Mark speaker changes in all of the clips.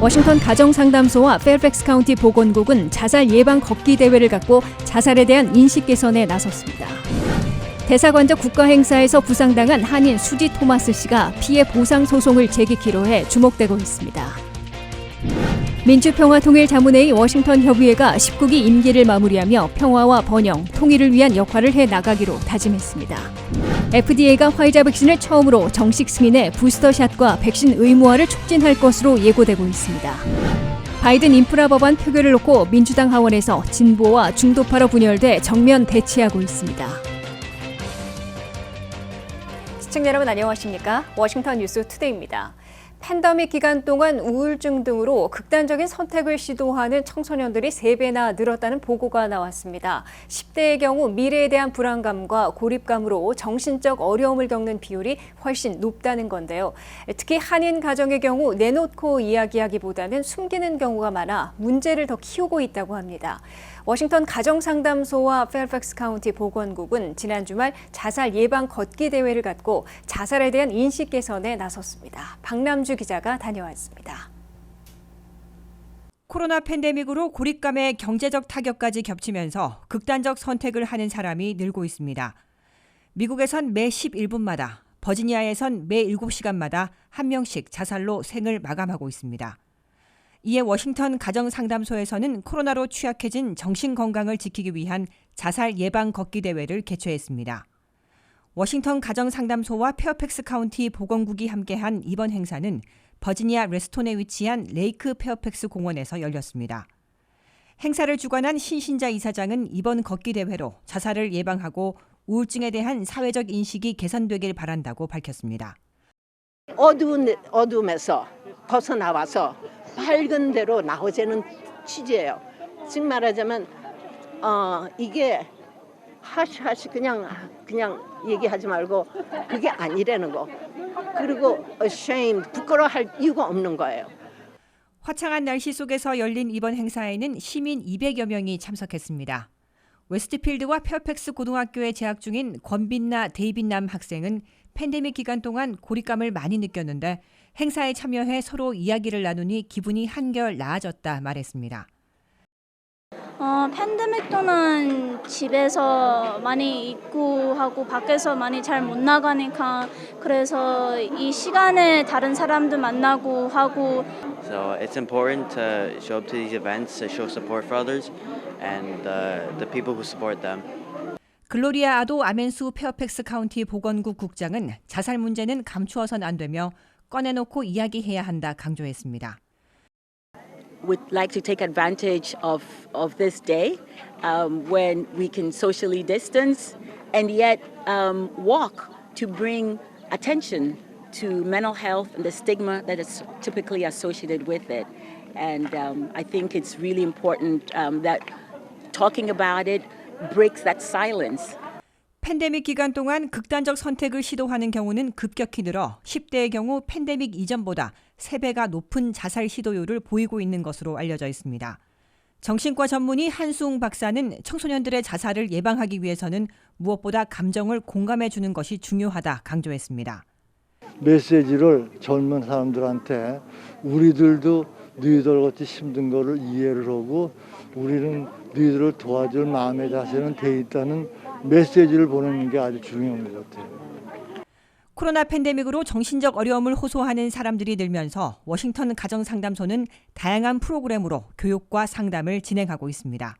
Speaker 1: 워싱턴 가정상담소와 페어팩스 카운티 보건국은 자살 예방 걷기 대회를 갖고 자살에 대한 인식 개선에 나섰습니다. 대사관저 국가 행사에서 부상당한 한인 수지 토마스 씨가 피해 보상 소송을 제기키로 해 주목되고 있습니다. 민주평화통일자문회의 워싱턴 협의회가 19기 임기를 마무리하며 평화와 번영, 통일을 위한 역할을 해 나가기로 다짐했습니다. FDA가 화이자 백신을 처음으로 정식 승인해 부스터샷과 백신 의무화를 촉진할 것으로 예고되고 있습니다. 바이든 인프라 법안 표결을 놓고 민주당 하원에서 진보와 중도파로 분열돼 정면 대치하고 있습니다. 시청자 여러분 안녕하십니까? 워싱턴 뉴스 투데이입니다. 팬데믹 기간 동안 우울증 등으로 극단적인 선택을 시도하는 청소년들이 3배나 늘었다는 보고가 나왔습니다. 10대의 경우 미래에 대한 불안감과 고립감으로 정신적 어려움을 겪는 비율이 훨씬 높다는 건데요. 특히 한인 가정의 경우 내놓고 이야기하기보다는 숨기는 경우가 많아 문제를 더 키우고 있다고 합니다. 워싱턴 가정상담소와 페어팩스 카운티 보건국은 지난 주말 자살 예방 걷기 대회를 갖고 자살에 대한 인식 개선에 나섰습니다. 박남주 기자가 다녀왔습니다.
Speaker 2: 코로나 팬데믹으로 고립감에 경제적 타격까지 겹치면서 극단적 선택을 하는 사람이 늘고 있습니다. 미국에선 매 11분마다, 버지니아에선 매 7시간마다 한 명씩 자살로 생을 마감하고 있습니다. 이에 워싱턴 가정상담소에서는 코로나로 취약해진 정신 건강을 지키기 위한 자살 예방 걷기 대회를 개최했습니다. 워싱턴 가정상담소와 페어팩스 카운티 보건국이 함께한 이번 행사는 버지니아 레스톤에 위치한 레이크 페어팩스 공원에서 열렸습니다. 행사를 주관한 신신자 이사장은 이번 걷기 대회로 자살을 예방하고 우울증에 대한 사회적 인식이 개선되길 바란다고 밝혔습니다.
Speaker 3: 어두운 어둠에서 벗어나와서 밝은 데로 나오자는 취지예요. 즉 말하자면 어 이게 하시 하시 그냥 그냥 얘기하지 말고 그게 아니라는 거. 그리고 ashamed 부끄러워할 이유가 없는 거예요.
Speaker 2: 화창한 날씨 속에서 열린 이번 행사에는 시민 200여 명이 참석했습니다. 웨스트필드와 페어팩스 고등학교에 재학 중인 권빈나 데이빗남 학생은 팬데믹 기간 동안 고립감을 많이 느꼈는데 행사에 참여해 서로 이야기를 나누니 기분이 한결 나아졌다 말했습니다.
Speaker 4: 어, 팬데믹 동안 집에서 많이 있고 하고 밖에서 많이 잘 못 나가니까 그래서 이 시간에 다른 사람들 만나고 하고
Speaker 5: So it's important to show up to these events to show support for others and uh, the people who support them.
Speaker 2: 글로리아 아도 아멘수 페어팩스 카운티 보건국 국장은 자살 문제는 감추어선 안 되며 꺼내놓고 이야기해야 한다 강조했습니다.
Speaker 6: would like to take advantage of, of this day um, when we can socially distance and yet um, walk to bring attention to mental health and the stigma that is typically associated with it. And um, I think it's really important um, that talking about it breaks that silence.
Speaker 2: 팬데믹 기간 동안 극단적 선택을 시도하는 경우는 급격히 늘어 10대의 경우 팬데믹 이전보다 3배가 높은 자살 시도율을 보이고 있는 것으로 알려져 있습니다. 정신과 전문의 한수웅 박사는 청소년들의 자살을 예방하기 위해서는 무엇보다 감정을 공감해 주는 것이 중요하다 강조했습니다.
Speaker 7: 메시지를 젊은 사람들한테 우리들도 너희들 같이 힘든 거를 이해를 하고 우리는 너희들을 도와줄 마음의 자세는 돼 있다는 메시지를 보내는 게 아주 중요한 것 같아요.
Speaker 2: 코로나 팬데믹으로 정신적 어려움을 호소하는 사람들이 늘면서 워싱턴 가정상담소는 다양한 프로그램으로 교육과 상담을 진행하고 있습니다.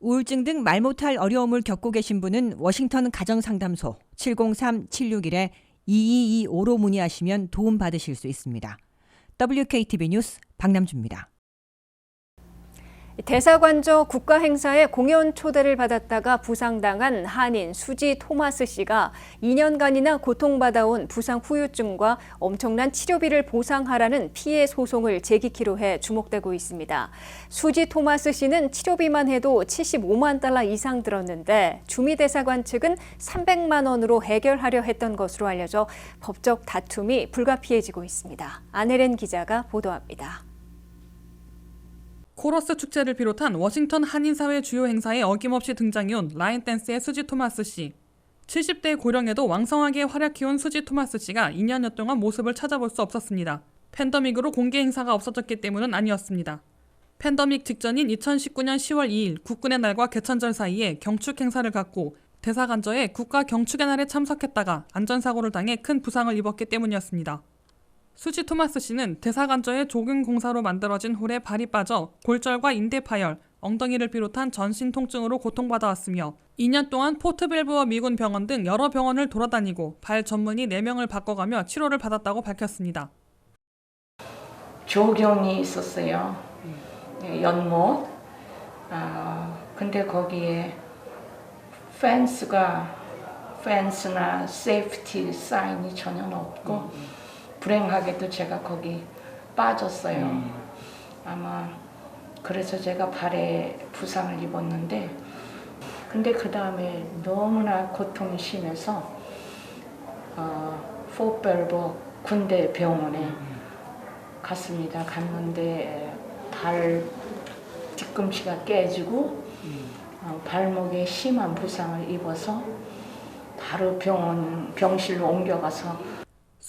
Speaker 2: 우울증 등 말 못할 어려움을 겪고 계신 분은 워싱턴 가정상담소 703-761-2225로 문의하시면 도움받으실 수 있습니다. WKTV 뉴스 박남주입니다.
Speaker 1: 대사관저 국가 행사에 공연 초대를 받았다가 부상당한 한인 수지 토마스 씨가 2년간이나 고통받아온 부상 후유증과 엄청난 치료비를 보상하라는 피해 소송을 제기키로 해 주목되고 있습니다. 수지 토마스 씨는 치료비만 해도 75만 달러 이상 들었는데 주미 대사관 측은 300만 원으로 해결하려 했던 것으로 알려져 법적 다툼이 불가피해지고 있습니다. 아내렌 기자가 보도합니다.
Speaker 8: 코러스 축제를 비롯한 워싱턴 한인사회 주요 행사에 어김없이 등장해온 라인 댄스의 수지 토마스 씨. 70대 고령에도 왕성하게 활약해온 수지 토마스 씨가 2년여 동안 모습을 찾아볼 수 없었습니다. 팬더믹으로 공개 행사가 없어졌기 때문은 아니었습니다. 팬더믹 직전인 2019년 10월 2일 국군의 날과 개천절 사이에 경축 행사를 갖고 대사관저에 국가 경축의 날에 참석했다가 안전사고를 당해 큰 부상을 입었기 때문이었습니다. 수지 토마스 씨는 대사관저의 조경 공사로 만들어진 홀에 발이 빠져 골절과 인대 파열, 엉덩이를 비롯한 전신 통증으로 고통받아왔으며 2년 동안 포트밸브와 미군 병원 등 여러 병원을 돌아다니고 발 전문의 4명을 바꿔가며 치료를 받았다고 밝혔습니다.
Speaker 9: 조경이 있었어요. 네, 연못. 아, 근데 거기에 펜스가 펜스나 세이프티 사인이 전혀 없고 불행하게도 제가 거기 빠졌어요. 아마 그래서 제가 발에 부상을 입었는데 근데 그 다음에 너무나 고통이 심해서 어, 포벨버 군대 병원에 갔습니다. 갔는데 발 뒤꿈치가 깨지고 어, 발목에 심한 부상을 입어서 바로 병원 병실로 옮겨가서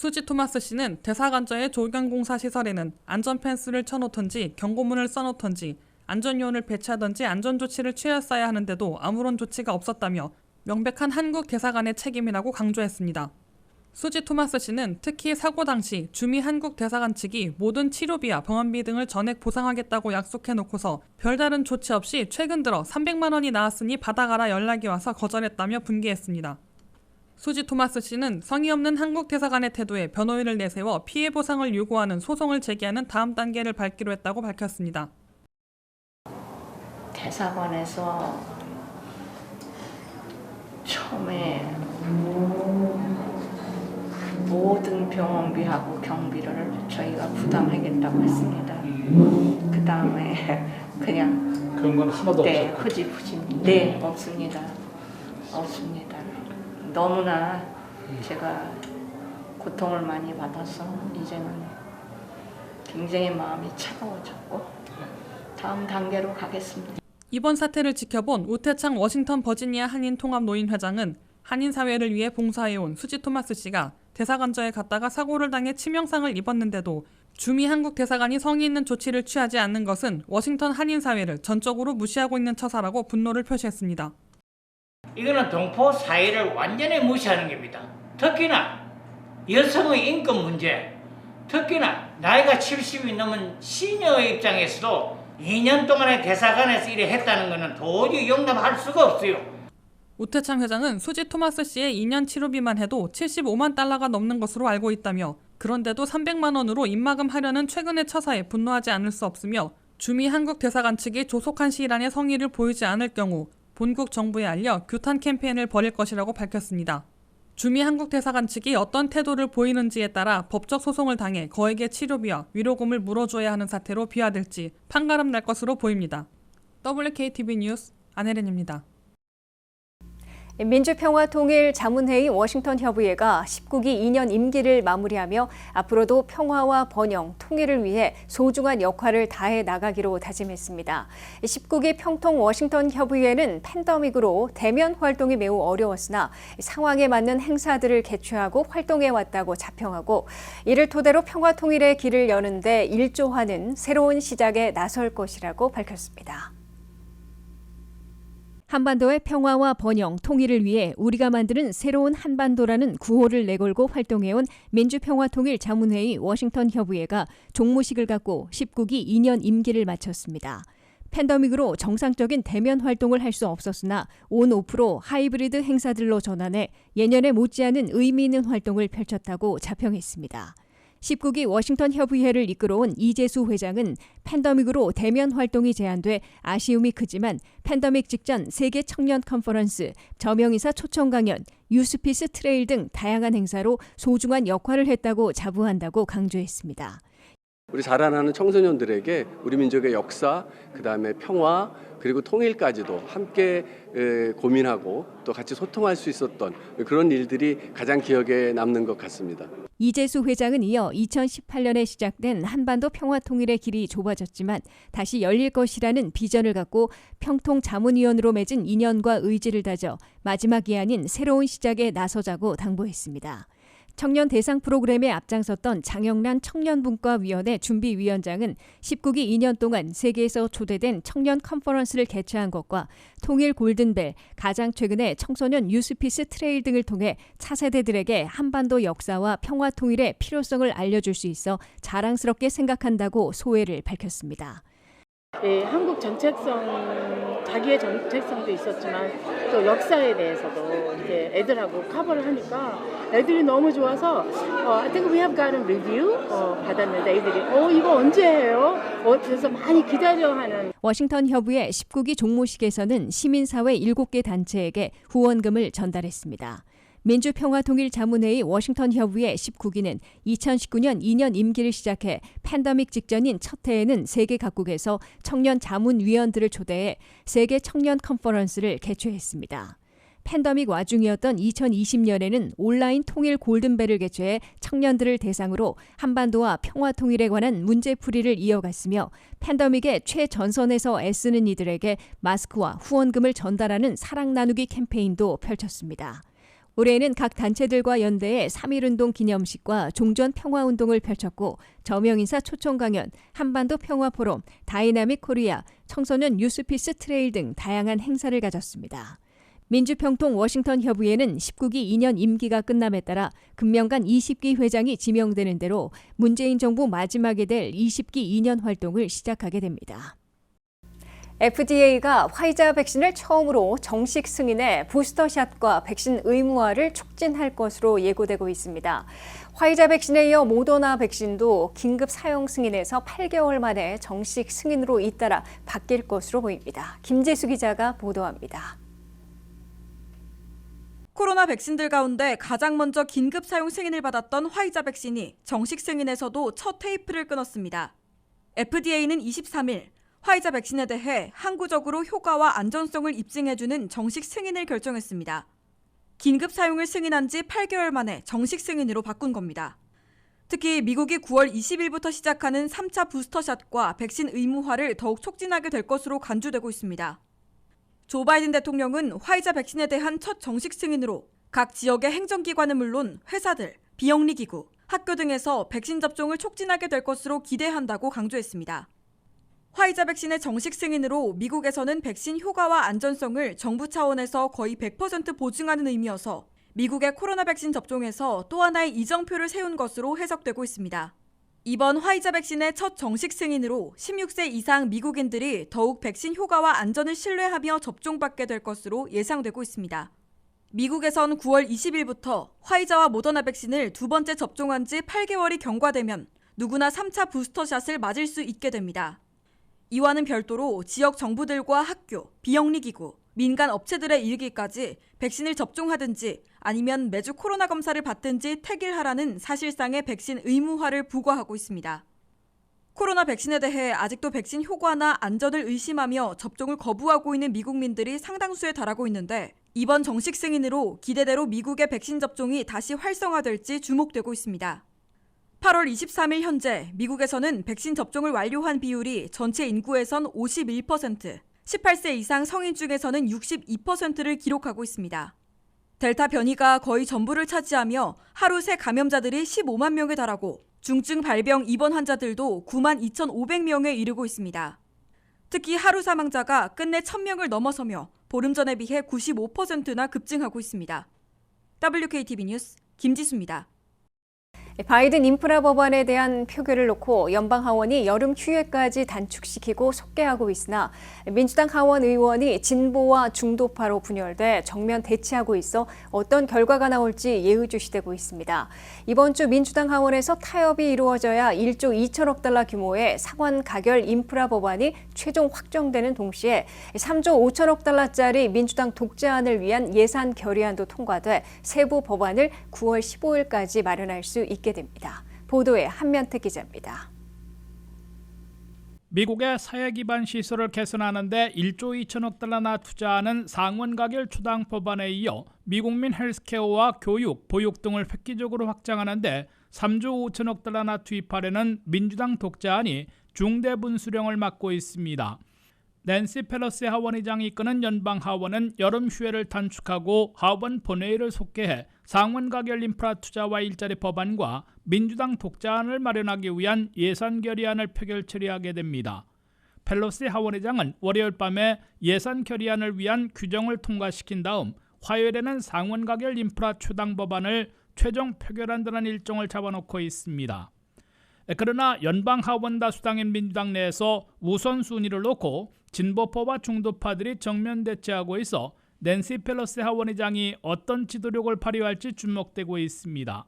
Speaker 8: 수지 토마스 씨는 대사관저의 조경공사 시설에는 안전 펜스를 쳐놓던지 경고문을 써놓던지 안전요원을 배치하던지 안전조치를 취했어야 하는데도 아무런 조치가 없었다며 명백한 한국 대사관의 책임이라고 강조했습니다. 수지 토마스 씨는 특히 사고 당시 주미 한국 대사관 측이 모든 치료비와 병원비 등을 전액 보상하겠다고 약속해 놓고서 별다른 조치 없이 최근 들어 300만 원이 나왔으니 받아가라 연락이 와서 거절했다며 분개했습니다. 수지 토마스 씨는 성의 없는 한국 대사관의 태도에 변호인을 내세워 피해 보상을 요구하는 소송을 제기하는 다음 단계를 밟기로 했다고 밝혔습니다.
Speaker 9: 대사관에서 처음에 모든 병원비하고 경비를 저희가 부담하겠다고 했습니다. 그 다음에 그냥
Speaker 10: 그런 건 하나도
Speaker 9: 네,
Speaker 10: 없었고
Speaker 9: 흐지부지 네 없습니다. 없습니다. 너무나 제가 고통을 많이 받아서 이제는 굉장히 마음이 차가워졌고 다음 단계로 가겠습니다.
Speaker 8: 이번 사태를 지켜본 우태창 워싱턴 버지니아 한인 통합 노인 회장은 한인 사회를 위해 봉사해온 수지 토마스 씨가 대사관저에 갔다가 사고를 당해 치명상을 입었는데도 주미 한국 대사관이 성의 있는 조치를 취하지 않는 것은 워싱턴 한인 사회를 전적으로 무시하고 있는 처사라고 분노를 표시했습니다.
Speaker 10: 이거는 동포 사회를 완전히 무시하는 겁니다. 특히나 여성의 인권 문제, 특히나 나이가 70이 넘은 시녀의 입장에서도 2년 동안의 대사관에서 일을 했다는 것은 도저히 용납할 수가 없어요.
Speaker 8: 우태창 회장은 수지 토마스 씨의 2년 치료비만 해도 75만 달러가 넘는 것으로 알고 있다며 그런데도 300만 원으로 입마금하려는 최근의 처사에 분노하지 않을 수 없으며 주미 한국 대사관 측이 조속한 시일 안에 성의를 보이지 않을 경우 본국 정부에 알려 규탄 캠페인을 벌일 것이라고 밝혔습니다. 주미 한국 대사관 측이 어떤 태도를 보이는지에 따라 법적 소송을 당해 거액의 치료비와 위로금을 물어줘야 하는 사태로 비화될지 판가름 날 것으로 보입니다. WKTV 뉴스 안혜린입니다.
Speaker 1: 민주평화 통일 자문회의 워싱턴 협의회가 19기 2년 임기를 마무리하며 앞으로도 평화와 번영, 통일을 위해 소중한 역할을 다해 나가기로 다짐했습니다. 19기 평통 워싱턴 협의회는 팬데믹으로 대면 활동이 매우 어려웠으나 상황에 맞는 행사들을 개최하고 활동해 왔다고 자평하고 이를 토대로 평화 통일의 길을 여는데 일조하는 새로운 시작에 나설 것이라고 밝혔습니다. 한반도의 평화와 번영, 통일을 위해 우리가 만드는 새로운 한반도라는 구호를 내걸고 활동해온 민주평화통일 자문회의 워싱턴 협의회가 종무식을 갖고 19기 2년 임기를 마쳤습니다. 팬데믹으로 정상적인 대면 활동을 할 수 없었으나 온 오프로 하이브리드 행사들로 전환해 예년에 못지않은 의미 있는 활동을 펼쳤다고 자평했습니다. 19기 워싱턴 협의회를 이끌어온 이재수 회장은 팬데믹으로 대면 활동이 제한돼 아쉬움이 크지만 팬데믹 직전 세계 청년 컨퍼런스, 저명이사 초청 강연, 유스피스 트레일 등 다양한 행사로 소중한 역할을 했다고 자부한다고 강조했습니다.
Speaker 11: 우리 자라나는 청소년들에게 우리 민족의 역사, 그다음에 평화, 그리고 통일까지도 함께 에, 고민하고 또 같이 소통할 수 있었던 그런 일들이 가장 기억에 남는 것 같습니다.
Speaker 1: 이재수 회장은 이어 2018년에 시작된 한반도 평화 통일의 길이 좁아졌지만 다시 열릴 것이라는 비전을 갖고 평통 자문위원으로 맺은 인연과 의지를 다져 마지막이 아닌 새로운 시작에 나서자고 당부했습니다. 청년 대상 프로그램에 앞장섰던 장영란 청년분과위원회 준비위원장은 19기 2년 동안 세계에서 초대된 청년 컨퍼런스를 개최한 것과 통일 골든벨, 가장 최근에 청소년 유스피스 트레일 등을 통해 차세대들에게 한반도 역사와 평화 통일의 필요성을 알려줄 수 있어 자랑스럽게 생각한다고 소회를 밝혔습니다.
Speaker 12: 예, 한국 정체성, 자기의 정체성도 있었지만 또 역사에 대해서도 이렇게 애들하고 커버를 하니까 애들이 너무 좋아서 어, I think we have gotten review 어, 받았는데 애들이 어 이거 언제 해요? 어, 그래서 많이 기다려하는
Speaker 1: 워싱턴 협의회 19기 종모식에서는 시민사회 7개 단체에게 후원금을 전달했습니다. 민주평화통일자문회의 워싱턴 협의회 19기는 2019년 2년 임기를 시작해 팬데믹 직전인 첫 해에는 세계 각국에서 청년 자문위원들을 초대해 세계 청년 컨퍼런스를 개최했습니다. 팬데믹 와중이었던 2020년에는 온라인 통일 골든벨을 개최해 청년들을 대상으로 한반도와 평화 통일에 관한 문제풀이를 이어갔으며 팬데믹의 최전선에서 애쓰는 이들에게 마스크와 후원금을 전달하는 사랑 나누기 캠페인도 펼쳤습니다. 올해에는 각 단체들과 연대해 3.1운동 기념식과 종전 평화운동을 펼쳤고 저명인사 초청 강연, 한반도 평화 포럼, 다이나믹 코리아, 청소년 유스피스 트레일 등 다양한 행사를 가졌습니다. 민주평통 워싱턴 협의회는 19기 2년 임기가 끝남에 따라 금명간 20기 회장이 지명되는 대로 문재인 정부 마지막에 될 20기 2년 활동을 시작하게 됩니다. FDA가 화이자 백신을 처음으로 정식 승인해 부스터샷과 백신 의무화를 촉진할 것으로 예고되고 있습니다. 화이자 백신에 이어 모더나 백신도 긴급 사용 승인에서 8개월 만에 정식 승인으로 잇따라 바뀔 것으로 보입니다. 김재수 기자가 보도합니다.
Speaker 13: 코로나 백신들 가운데 가장 먼저 긴급 사용 승인을 받았던 화이자 백신이 정식 승인에서도 첫 테이프를 끊었습니다. FDA는 23일 화이자 백신에 대해 항구적으로 효과와 안전성을 입증해주는 정식 승인을 결정했습니다. 긴급 사용을 승인한 지 8개월 만에 정식 승인으로 바꾼 겁니다. 특히 미국이 9월 20일부터 시작하는 3차 부스터샷과 백신 의무화를 더욱 촉진하게 될 것으로 간주되고 있습니다. 조 바이든 대통령은 화이자 백신에 대한 첫 정식 승인으로 각 지역의 행정기관은 물론 회사들, 비영리 기구, 학교 등에서 백신 접종을 촉진하게 될 것으로 기대한다고 강조했습니다. 화이자 백신의 정식 승인으로 미국에서는 백신 효과와 안전성을 정부 차원에서 거의 100% 보증하는 의미여서 미국의 코로나 백신 접종에서 또 하나의 이정표를 세운 것으로 해석되고 있습니다. 이번 화이자 백신의 첫 정식 승인으로 16세 이상 미국인들이 더욱 백신 효과와 안전을 신뢰하며 접종받게 될 것으로 예상되고 있습니다. 미국에선 9월 20일부터 화이자와 모더나 백신을 두 번째 접종한 지 8개월이 경과되면 누구나 3차 부스터샷을 맞을 수 있게 됩니다. 이와는 별도로 지역 정부들과 학교, 비영리기구, 민간 업체들에 이르기까지 백신을 접종하든지 아니면 매주 코로나 검사를 받든지 택일하라는 사실상의 백신 의무화를 부과하고 있습니다. 코로나 백신에 대해 아직도 백신 효과나 안전을 의심하며 접종을 거부하고 있는 미국민들이 상당수에 달하고 있는데 이번 정식 승인으로 기대대로 미국의 백신 접종이 다시 활성화될지 주목되고 있습니다. 8월 23일 현재 미국에서는 백신 접종을 완료한 비율이 전체 인구에선 51%, 18세 이상 성인 중에서는 62%를 기록하고 있습니다. 델타 변이가 거의 전부를 차지하며 하루 새 감염자들이 15만 명에 달하고 중증 발병 입원 환자들도 9만 2,500명에 이르고 있습니다. 특히 하루 사망자가 끝내 1,000명을 넘어서며 보름 전에 비해 95%나 급증하고 있습니다. WKTV 뉴스 김지수입니다.
Speaker 1: 바이든 인프라 법안에 대한 표결을 놓고 연방 하원이 여름 휴회까지 단축시키고 속개하고 있으나 민주당 하원 의원이 진보와 중도파로 분열돼 정면 대치하고 있어 어떤 결과가 나올지 예의주시되고 있습니다. 이번 주 민주당 하원에서 타협이 이루어져야 1조 2천억 달러 규모의 상원 가결 인프라 법안이 최종 확정되는 동시에 3조 5천억 달러짜리 민주당 독재안을 위한 예산 결의안도 통과돼 세부 법안을 9월 15일까지 마련할 수 있게 됩니다. 보도에 한면태 기자입니다.
Speaker 14: 미국의 사회 기반 시설을 개선하는 데 1조 2천억 달러나 투자하는 상원 가결 추당 법안에 이어 미국민 헬스케어와 교육, 보육 등을 획기적으로 확장하는 데 3조 5천억 달러나 투입하려는 민주당 독자안이 중대 분수령을 맡고 있습니다. 낸시 펠로시 하원의장이 이끄는 연방 하원은 여름 휴회를 단축하고 하원 본회의를 속개해 상원 가결 인프라 투자와 일자리 법안과 민주당 독자안을 마련하기 위한 예산 결의안을 표결 처리하게 됩니다. 펠로시 하원의장은 월요일 밤에 예산 결의안을 위한 규정을 통과시킨 다음 화요일에는 상원 가결 인프라 추당 법안을 최종 표결한다는 일정을 잡아놓고 있습니다. 그러나 연방 하원 다 수당인 민주당 내에서 우선순위를 놓고 진보파와 중도파들이 정면 대치하고 있어 낸시 펠로시 하원의장이 어떤 지도력을 발휘할지 주목되고 있습니다.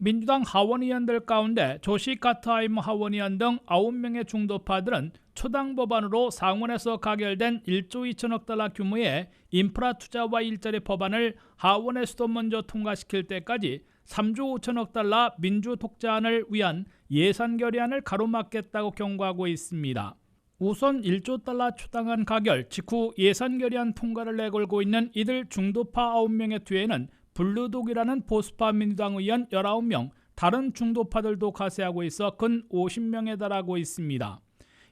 Speaker 14: 민주당 하원의원들 가운데 조시 카트하이머 하원의원 등 9명의 중도파들은 초당 법안으로 상원에서 가결된 1조 2천억 달러 규모의 인프라 투자와 일자리 법안을 하원에서도 먼저 통과시킬 때까지 3조 5천억 달러 민주 독자안을 위한 예산 결의안을 가로막겠다고 경고하고 있습니다. 우선 1조 달러 초당안 가결 직후 예산 결의안 통과를 내걸고 있는 이들 중도파 9명의 뒤에는 블루독이라는 보수파 민주당 의원 19명, 다른 중도파들도 가세하고 있어 근 50명에 달하고 있습니다.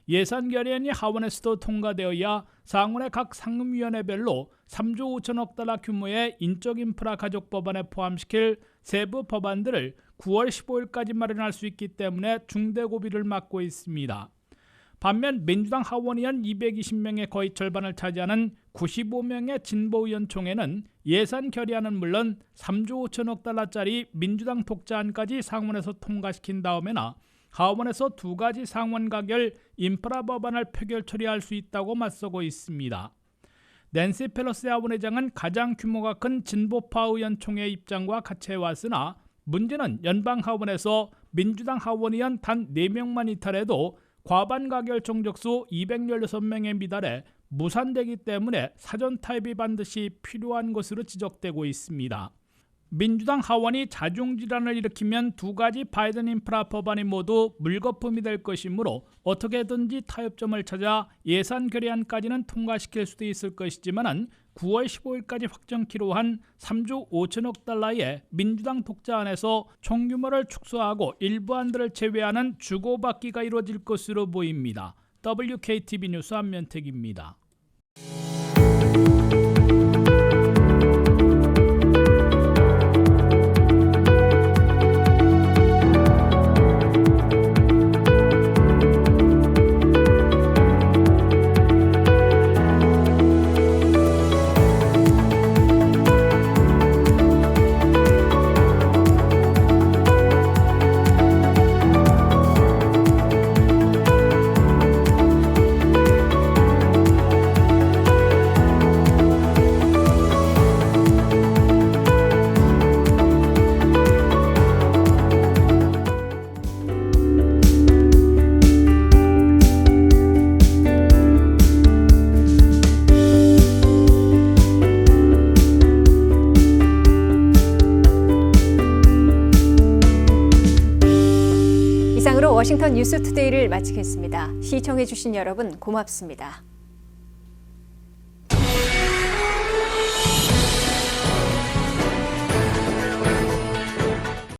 Speaker 14: 예산 결의안이 하원에서도 통과되어야 상원의 각 상임위원회별로 3조 5천억 달러 규모의 인적 인프라 가족 법안에 포함시킬 세부 법안들을 9월 15일까지 마련할 수 있기 때문에 중대 고비를 맞고 있습니다. 반면 민주당 하원의원 220명의 거의 절반을 차지하는 95명의 진보의원 총회는 예산 결의안은 물론 3조 5천억 달러짜리 민주당 독자안까지 상원에서 통과시킨 다음에나 하원에서 두 가지 상원 가결 인프라 법안을 표결 처리할 수 있다고 맞서고 있습니다. 낸시 펠로시 하원의장은 가장 규모가 큰 진보파 의원 총회 입장과 같이 해왔으나 문제는 연방 하원에서 민주당 하원의원 단 4명만 이탈해도 과반 가결 정적수 216명에 미달해 무산되기 때문에 사전 타협이 반드시 필요한 것으로 지적되고 있습니다. 민주당 하원이 자중 질환을 일으키면 두 가지 바이든 인프라 법안이 모두 물거품이 될 것이므로 어떻게든지 타협점을 찾아 예산 결의안까지는 통과시킬 수도 있을 것이지만은 9월 15일까지 확정키로 한 3조 5천억 달러의 민주당 독자 안에서 총규모를 축소하고 일부 안들을 제외하는 주고받기가 이루어질 것으로 보입니다. WKTV 뉴스 한면택입니다.
Speaker 1: 뉴스 투데이를 마치겠습니다. 시청해주신 여러분 고맙습니다.